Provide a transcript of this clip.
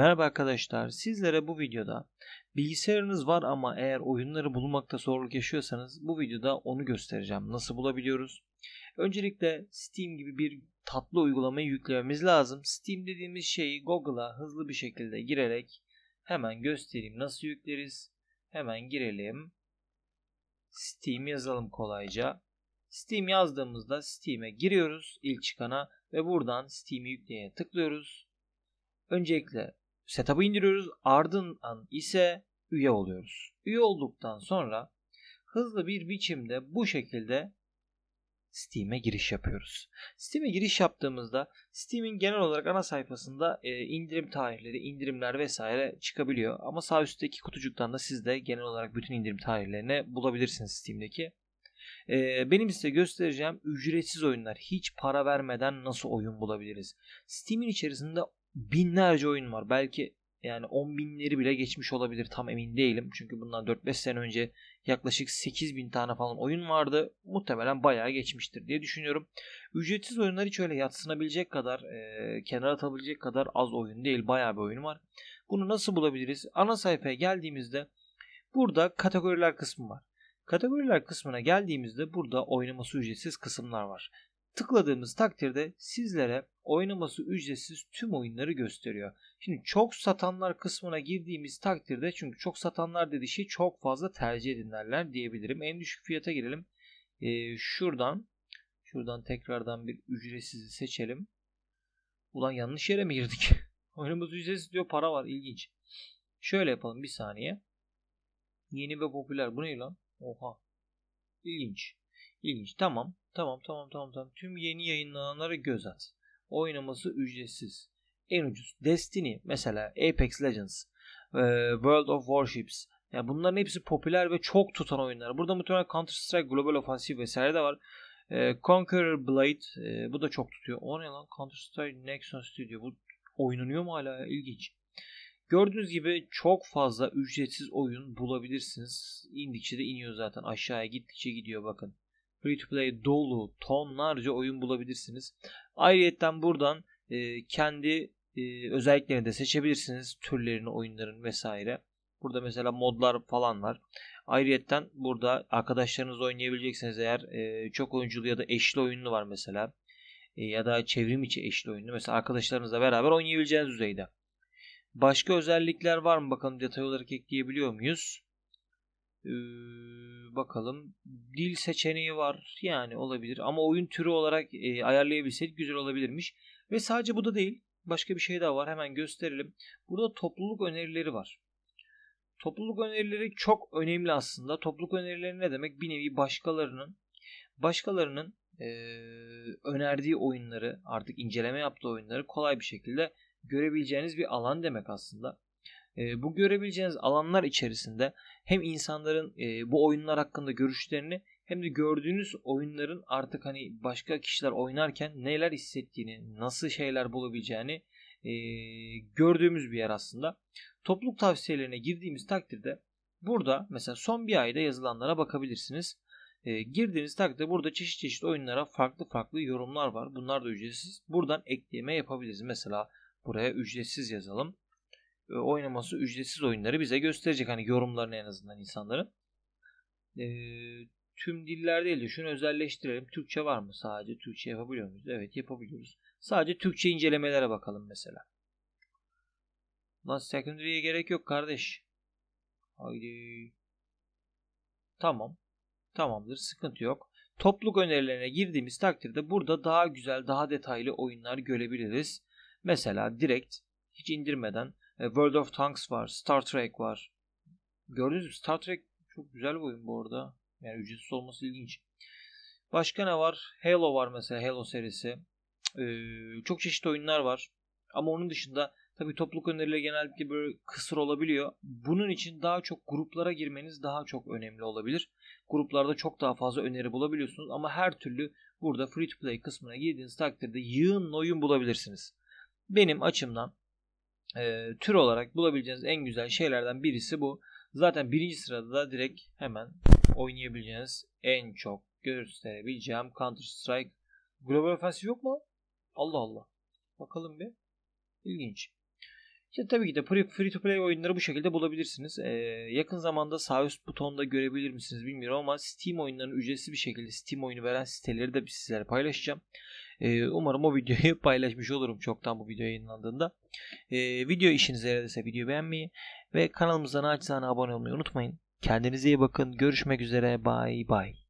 Merhaba arkadaşlar. Sizlere bu videoda bilgisayarınız var ama eğer oyunları bulmakta zorluk yaşıyorsanız bu videoda onu göstereceğim. Nasıl bulabiliyoruz? Öncelikle Steam gibi bir tatlı uygulamayı yüklememiz lazım. Steam dediğimiz şeyi Google'a hızlı bir şekilde girerek hemen göstereyim. Nasıl yükleriz? Hemen girelim. Steam yazalım kolayca. Steam yazdığımızda Steam'e giriyoruz ilk çıkana ve buradan Steam'i yükleyene tıklıyoruz. Öncelikle setup'ı indiriyoruz. Ardından ise üye oluyoruz. Üye olduktan sonra hızlı bir biçimde bu şekilde Steam'e giriş yapıyoruz. Steam'e giriş yaptığımızda Steam'in genel olarak ana sayfasında e, indirim tarihleri, indirimler vesaire çıkabiliyor. Ama sağ üstteki kutucuktan da siz de genel olarak bütün indirim tarihlerini bulabilirsiniz Steam'deki. E, benim size göstereceğim ücretsiz oyunlar. Hiç para vermeden nasıl oyun bulabiliriz? Steam'in içerisinde binlerce oyun var. Belki yani 10 binleri bile geçmiş olabilir tam emin değilim. Çünkü bundan 4-5 sene önce yaklaşık 8 bin tane falan oyun vardı. Muhtemelen bayağı geçmiştir diye düşünüyorum. Ücretsiz oyunlar hiç öyle yatsınabilecek kadar, e, kenara atabilecek kadar az oyun değil. Bayağı bir oyun var. Bunu nasıl bulabiliriz? Ana sayfaya geldiğimizde burada kategoriler kısmı var. Kategoriler kısmına geldiğimizde burada oynaması ücretsiz kısımlar var. Tıkladığımız takdirde sizlere oynaması ücretsiz tüm oyunları gösteriyor. Şimdi çok satanlar kısmına girdiğimiz takdirde çünkü çok satanlar dediği şey çok fazla tercih edinlerler diyebilirim. En düşük fiyata girelim. Ee, şuradan şuradan tekrardan bir ücretsizi seçelim. Ulan yanlış yere mi girdik? Oynaması ücretsiz diyor para var ilginç. Şöyle yapalım bir saniye. Yeni ve popüler bu ne lan? Oha. İlginç. İlginç. Tamam. Tamam tamam tamam tamam. Tüm yeni yayınlananlara göz at. Oynaması ücretsiz. En ucuz. Destiny mesela Apex Legends, World of Warships. Yani bunların hepsi popüler ve çok tutan oyunlar. Burada muhtemelen Counter Strike Global Offensive vesaire de var. Conqueror Blade bu da çok tutuyor. O ne lan? Counter Strike Nexon Studio. Bu oynanıyor mu hala? İlginç. Gördüğünüz gibi çok fazla ücretsiz oyun bulabilirsiniz. İndikçe de iniyor zaten. Aşağıya gittikçe gidiyor bakın. Free to play dolu tonlarca oyun bulabilirsiniz. Ayrıca buradan e, kendi e, özelliklerini de seçebilirsiniz. Türlerini, oyunların vesaire. Burada mesela modlar falan var. Ayrıca burada arkadaşlarınızla oynayabileceksiniz eğer e, çok oyunculu ya da eşli oyunlu var mesela. E, ya da çevrim içi eşli oyunlu. Mesela arkadaşlarınızla beraber oynayabileceğiniz düzeyde. Başka özellikler var mı? Bakalım detay olarak ekleyebiliyor muyuz? Ee, bakalım. Dil seçeneği var. Yani olabilir. Ama oyun türü olarak e, ayarlayabilseydik güzel olabilirmiş. Ve sadece bu da değil. Başka bir şey daha var. Hemen gösterelim. Burada topluluk önerileri var. Topluluk önerileri çok önemli aslında. Topluluk önerileri ne demek? Bir nevi başkalarının başkalarının e, önerdiği oyunları artık inceleme yaptığı oyunları kolay bir şekilde görebileceğiniz bir alan demek aslında. E, bu görebileceğiniz alanlar içerisinde hem insanların e, bu oyunlar hakkında görüşlerini hem de gördüğünüz oyunların artık hani başka kişiler oynarken neler hissettiğini, nasıl şeyler bulabileceğini e, gördüğümüz bir yer aslında. Topluluk tavsiyelerine girdiğimiz takdirde burada mesela son bir ayda yazılanlara bakabilirsiniz. E, girdiğiniz takdirde burada çeşit çeşit oyunlara farklı farklı yorumlar var. Bunlar da ücretsiz. Buradan ekleme yapabiliriz. Mesela buraya ücretsiz yazalım. E, oynaması ücretsiz oyunları bize gösterecek. Hani yorumlarını en azından insanların. E, tüm diller değil de şunu özelleştirelim. Türkçe var mı? Sadece Türkçe yapabiliyor muyuz? Evet yapabiliyoruz. Sadece Türkçe incelemelere bakalım mesela. Lan secondary'e gerek yok kardeş. Haydi. Tamam. Tamamdır. Sıkıntı yok. Topluluk önerilerine girdiğimiz takdirde burada daha güzel, daha detaylı oyunlar görebiliriz. Mesela direkt hiç indirmeden World of Tanks var, Star Trek var. Gördünüz mü? Star Trek çok güzel bir oyun bu arada. Yani ücretsiz olması ilginç. Başka ne var? Halo var mesela Halo serisi. Ee, çok çeşitli oyunlar var. Ama onun dışında tabii topluluk önerileri genellikle böyle kısır olabiliyor. Bunun için daha çok gruplara girmeniz daha çok önemli olabilir. Gruplarda çok daha fazla öneri bulabiliyorsunuz ama her türlü burada free to play kısmına girdiğiniz takdirde yığın oyun bulabilirsiniz. Benim açımdan e, tür olarak bulabileceğiniz en güzel şeylerden birisi bu. Zaten birinci sırada da direkt hemen oynayabileceğiniz en çok gösterebileceğim Counter Strike Global Offensive yok mu? Allah Allah. Bakalım bir. İlginç. İşte tabii ki de free, to play oyunları bu şekilde bulabilirsiniz. Ee, yakın zamanda sağ üst butonda görebilir misiniz bilmiyorum ama Steam oyunlarını ücretsiz bir şekilde Steam oyunu veren siteleri de sizlere paylaşacağım. Ee, umarım o videoyu paylaşmış olurum çoktan bu video yayınlandığında. Ee, video işinize yaradıysa videoyu beğenmeyi ve kanalımıza naçizane abone olmayı unutmayın. Kendinize iyi bakın. Görüşmek üzere. Bye bye.